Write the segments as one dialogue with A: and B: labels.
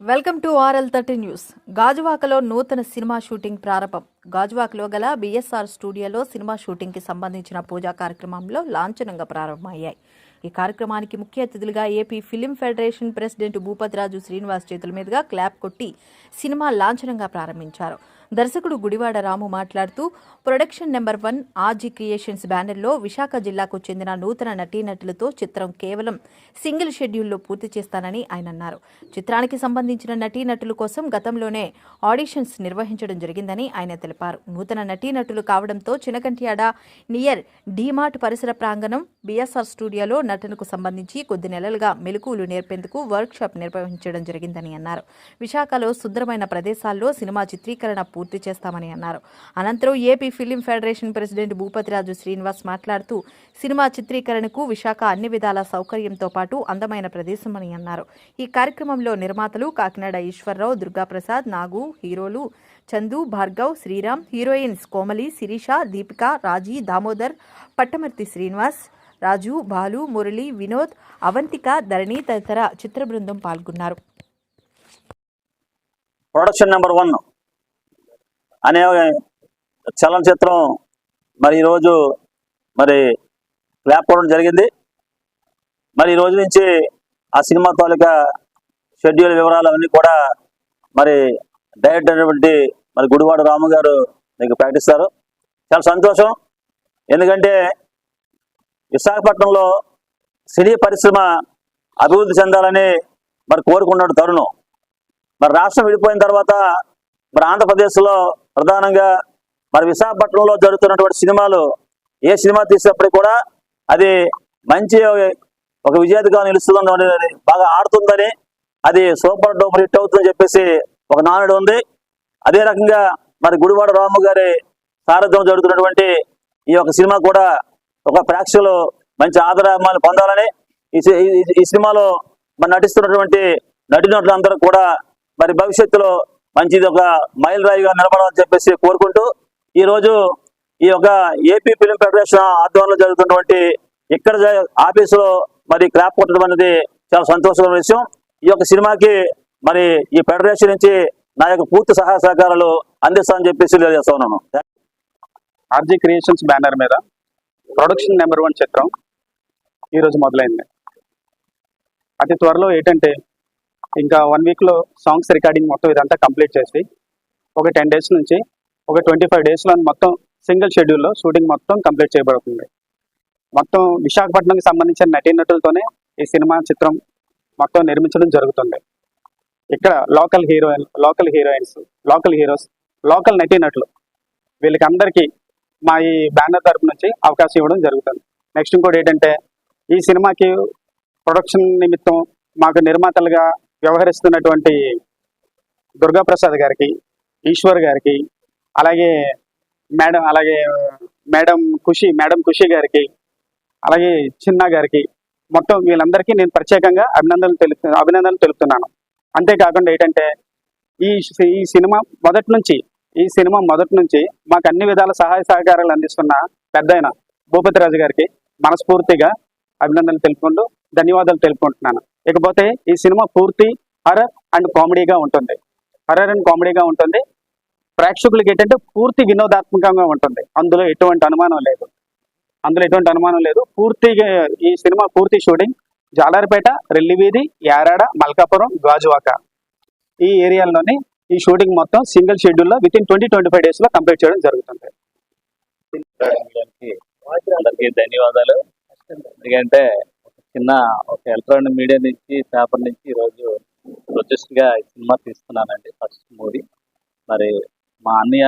A: Welcome to RL thirty news. గాజువాకలో నూతన cinema shooting ప్రారంభం. గాజువాకలో గల బిఎస్ఆర్ స్టూడియోలో సినిమా షూటింగ్కి సంబంధించిన పూజా కార్యక్రమంలో లాంఛనంగా ప్రారంభమయ్యాయి. ఈ కార్యక్రమానికి ముఖ్య అతిథులుగా AP film federation president Bhupathiraju Srinivas చేతుల మీదుగా క్లాప్ కొట్టి సినిమా లాంఛనంగా ప్రారంభించారు. దర్శకుడు గుడివాడ రాము మాట్లాడుతూ production number one RG creations బ్యానర్లో విశాఖ జిల్లాకు చెందిన నూతన నటీనటులతో చిత్రం కేవలం సింగిల్ షెడ్యూల్లో పూర్తి చేస్తానని ఆయన అన్నారు. చిత్రానికి సంబంధించిన నటీనటుల కోసం గతంలోనే ఆడిషన్స్ నిర్వహించడం జరిగిందని ఆయన తెలిపారు. నూతన నటీనటులు కావడంతో చినకంటియాడ నియర్ డీమార్ట్ పరిసర ప్రాంగణం బీఎస్ఆర్ స్టూడియోలో నటనకు సంబంధించి కొద్ది నెలలుగా మెలకువలు నేర్పేందుకు వర్క్షాప్ నిర్వహించడం జరిగిందని అన్నారు. విశాఖలో సుందరమైన ప్రదేశాల్లో సినిమా చిత్రీకరణ పూర్తి చేస్తామని అన్నారు. అనంతరం AP film federation president Bhupathiraju Srinivas మాట్లాడుతూ సినిమా చిత్రీకరణకు విశాఖ అన్ని విధాల సౌకర్యంతో పాటు అందమైన ప్రదేశమని అన్నారు. ఈ కార్యక్రమంలో నిర్మాతలు కాకినాడ ఈశ్వరరావు దుర్గాప్రసాద్ నాగు హీరోలు చందు భార్గవ్ శ్రీరామ్ హీరోయిన్స్ కోమలి శిరీష దీపిక రాజీ దామోదర్ పట్టమర్తి శ్రీనివాస్ రాజు బాలు మురళి వినోద్ అవంతిక ధరణి తదితర చిత్ర బృందం పాల్గొన్నారు.
B: ప్రొడక్షన్ నెంబర్ వన్ అనే చలనచిత్రం మరి ఈరోజు మరి లేకపోవడం జరిగింది. మరి ఈ రోజు నుంచి ఆ సినిమా తాలూకా షెడ్యూల్ వివరాలు అవన్నీ కూడా మరి డైరెక్టర్ అయినటువంటి మరి గుడివాడ రాము గారు మీకు ప్రకటిస్తారు. చాలా సంతోషం. ఎందుకంటే విశాఖపట్నంలో సినీ పరిశ్రమ అభివృద్ధి చెందాలని మరి కోరుకున్నాడు తరుణం. మరి రాష్ట్రం విడిపోయిన తర్వాత మరి ఆంధ్రప్రదేశ్లో ప్రధానంగా మరి విశాఖపట్నంలో జరుగుతున్నటువంటి సినిమాలు ఏ సినిమా తీసినప్పటికీ కూడా అది మంచి ఒక విజేతగా నిలుస్తుందని బాగా ఆడుతుందని అది సూపర్ డూపర్ హిట్ అవుతుందని చెప్పేసి ఒక నానుడు ఉంది. అదే రకంగా మరి గుడివాడ రాము గారి సారథ్యం జరుగుతున్నటువంటి ఈ యొక్క సినిమా కూడా ఒక ప్రేక్షకులు మంచి ఆదరాభిమానులు పొందాలని ఈ ఈ- ఈ సినిమాలో మరి నటిస్తున్నటువంటి నటినటులందరూ కూడా మరి భవిష్యత్తులో మంచిది ఒక మైల్ రాయిగా నిలబడాలని చెప్పేసి కోరుకుంటూ ఈరోజు ఈ యొక్క ఏపీ ఫిలిం ఫెడరేషన్ ఆధ్వర్యంలో జరుగుతున్నటువంటి ఇక్కడ ఆఫీసులో మరి క్లాప్ కొట్టడం అనేది చాలా సంతోషకరమైన విషయం. ఈ యొక్క సినిమాకి మరి ఈ ఫెడరేషన్ నుంచి నా యొక్క పూర్తి సహాయ సహకారాలు అందిస్తానని చెప్పేసి తెలియజేస్తా ఉన్నాను.
C: ఆర్జీ క్రియేషన్స్ బ్యానర్ మీద ప్రొడక్షన్ నెంబర్ వన్ చిత్రం ఈరోజు మొదలైంది. అతి త్వరలో ఏంటంటే ఇంకా వన్ వీక్లో సాంగ్స్ రికార్డింగ్ మొత్తం ఇదంతా కంప్లీట్ చేసి ఒక టెన్ డేస్ నుంచి ఒక ట్వంటీ ఫైవ్ డేస్లో మొత్తం సింగిల్ షెడ్యూల్లో షూటింగ్ మొత్తం కంప్లీట్ చేయబడుతుంది. మొత్తం విశాఖపట్నంకి సంబంధించిన నటీనటులతోనే ఈ సినిమా చిత్రం మొత్తం నిర్మించడం జరుగుతుంది. ఇక్కడ local heroine local heroines local heroes local నటీనటులు వీళ్ళకి అందరికీ మా ఈ బ్యానర్ తరపు నుంచి అవకాశం ఇవ్వడం జరుగుతుంది. నెక్స్ట్ ఇంకోటి ఏంటంటే ఈ సినిమాకి ప్రొడక్షన్ నిమిత్తం మాకు నిర్మాతలుగా వ్యవహరిస్తున్నటువంటి దుర్గాప్రసాద్ గారికి ఈశ్వర్ గారికి అలాగే మేడం అలాగే మేడం ఖుషి మేడం ఖుషి గారికి అలాగే చిన్న గారికి మొత్తం వీళ్ళందరికీ నేను ప్రత్యేకంగా అభినందనలు తెలుపు అభినందనలు తెలుపుతున్నాను. అంతేకాకుండా ఏంటంటే ఈ ఈ సినిమా మొదటి నుంచి ఈ సినిమా మొదటి నుంచి మాకు అన్ని విధాల సహాయ సహకారాలు అందిస్తున్న పెద్దాయన భూపతిరాజు గారికి మనస్ఫూర్తిగా అభినందనలు తెలుపుకుంటూ ధన్యవాదాలు తెలుపుకుంటున్నాను. ఇకపోతే ఈ సినిమా పూర్తి హర్రర్ అండ్ కామెడీగా ఉంటుంది. హర్రర్ అండ్ కామెడీగా ఉంటుంది. ప్రేక్షకులకి ఏంటంటే పూర్తి వినోదాత్మకంగా ఉంటుంది. అందులో ఎటువంటి అనుమానం లేదు. అందులో ఎటువంటి అనుమానం లేదు. పూర్తిగా ఈ సినిమా పూర్తి షూటింగ్ జాలారిపేట రెల్లివీధి యారాడ మల్కాపురం గాజువాక ఈ ఏరియాలోని ఈ షూటింగ్ మొత్తం సింగిల్ షెడ్యూల్లో with in twenty twenty five డేస్లో కంప్లీట్ చేయడం జరుగుతుంది.
D: ధన్యవాదాలు. ఎందుకంటే చిన్న ఒక ఎలక్ట్రానిక్ మీడియా నుంచి పేపర్ నుంచి ఈరోజు ప్రొజెక్ట్గా ఈ సినిమా తీస్తున్నానండి. First movie. మరి మా అన్నయ్య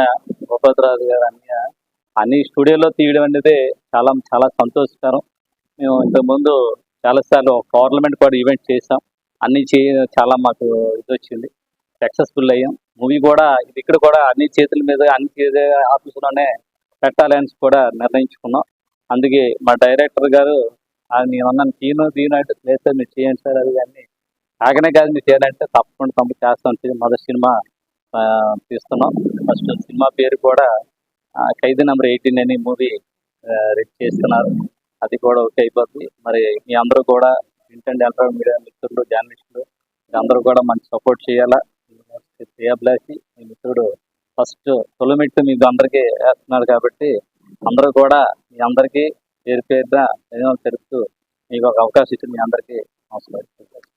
D: గోపతిరాజు గారు అన్నయ్య అన్ని స్టూడియోలో తీయడం అనేది చాలా చాలా సంతోషకరం. మేము ఇంతకుముందు చాలాసార్లు పార్లమెంట్ కూడా ఈవెంట్ చేసాం అన్ని చే చాలా మాకు ఇది వచ్చింది సక్సెస్ఫుల్ అయ్యాం. మూవీ కూడా ఇది ఇక్కడ కూడా అన్ని చేతుల మీద అన్ని ఆఫీసులోనే పెట్టాలని కూడా నిర్ణయించుకున్నాం. అందుకే మా డైరెక్టర్ గారు అది నేను అన్నాను తీను తీను అంటే లేదు సార్ మీరు చేయండి సార్ అది కానీ ఆగనే కాదు మీరు చేయాలంటే తప్పకుండా తప్పు చేస్తాం మొదటి సినిమా తీస్తున్నాం. ఫస్ట్ సినిమా పేరు కూడా ఖైదీ నెంబర్ ఎయిటీన్ అని మూవీ రెడీ చేస్తున్నారు. అది కూడా ఓకే అయిపోద్ది. మరి మీ అందరూ కూడా ప్రింట్ ఎలక్ట్రానిక్ మీడియా మిత్రులు జర్నలిస్టులు. అందరూ కూడా మంచి సపోర్ట్ చేయాలా? శ్రేయాభిలాషి మీ మిత్రుడు ఫస్ట్ తొలిమెట్టు మీకు అందరికీ వేస్తున్నారు కాబట్టి అందరూ కూడా మీ అందరికీ పేరు పేరున ధన్యవాదాలు తెలుపుతూ మీకు ఒక అవకాశం ఇచ్చి మీ అందరికీ నమస్కారం.